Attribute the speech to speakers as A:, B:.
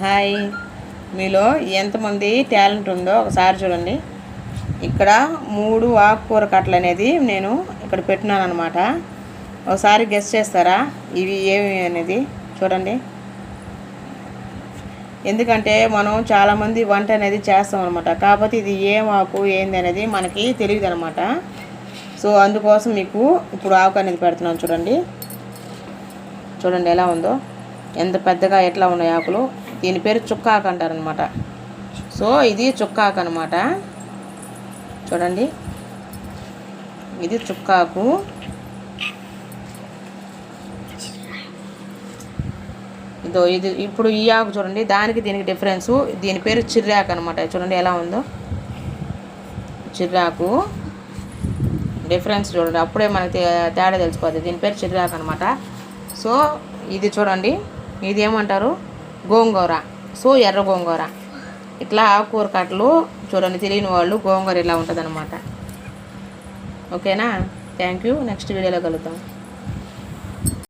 A: Hi. మీలో ఎంతమంది talent ఉందో ఒకసారి చూడండి. ఇక్కడ మూడు ఆకుకూర కట్టలు అనేది నేను ఇక్కడ పెట్టినాను అనమాట ఒకసారి గెస్ట్ చేస్తారా? ఇవి ఏమి అనేది చూడండి. ఎందుకంటే మనం చాలామంది వంట అనేది చేస్తాం అనమాట కాకపోతే ఇది ఏం ఆకు ఏంది అనేది మనకి తెలియదు అనమాట సో అందుకోసం మీకు ఇప్పుడు ఆకు అనేది పెడుతున్నాను చూడండి. చూడండి ఎలా ఉందో. ఎంత పెద్దగా ఎట్లా ఉన్నాయి ఆకులు? దీని పేరు చుక్కాకు అంటారనమాట సో ఇది చుక్కాకు అనమాట చూడండి. ఇది చుక్కాకు. ఇదో ఇది ఇప్పుడు ఈ ఆకు చూడండి. దానికి దీనికి డిఫరెన్సు. దీని పేరు చిర్రాకు అనమాట చూడండి ఎలా ఉందో. చిర్రాకు. డిఫరెన్స్ చూడండి. అప్పుడే మనకి తే- తేడా తెలిసిపోతుంది దీని పేరు చిర్రాకు అనమాట సో ఇది చూడండి. ఇది ఏమంటారు? గోంగూర సో ఎర్ర గోంగూర. ఇట్లా ఆకుకూర కట్టలు చూడండి తెలియని వాళ్ళు గోంగూర ఇలా ఉంటుంది ఓకేనా? థ్యాంక్ యూ నెక్స్ట్ వీడియోలో కలుద్దాం.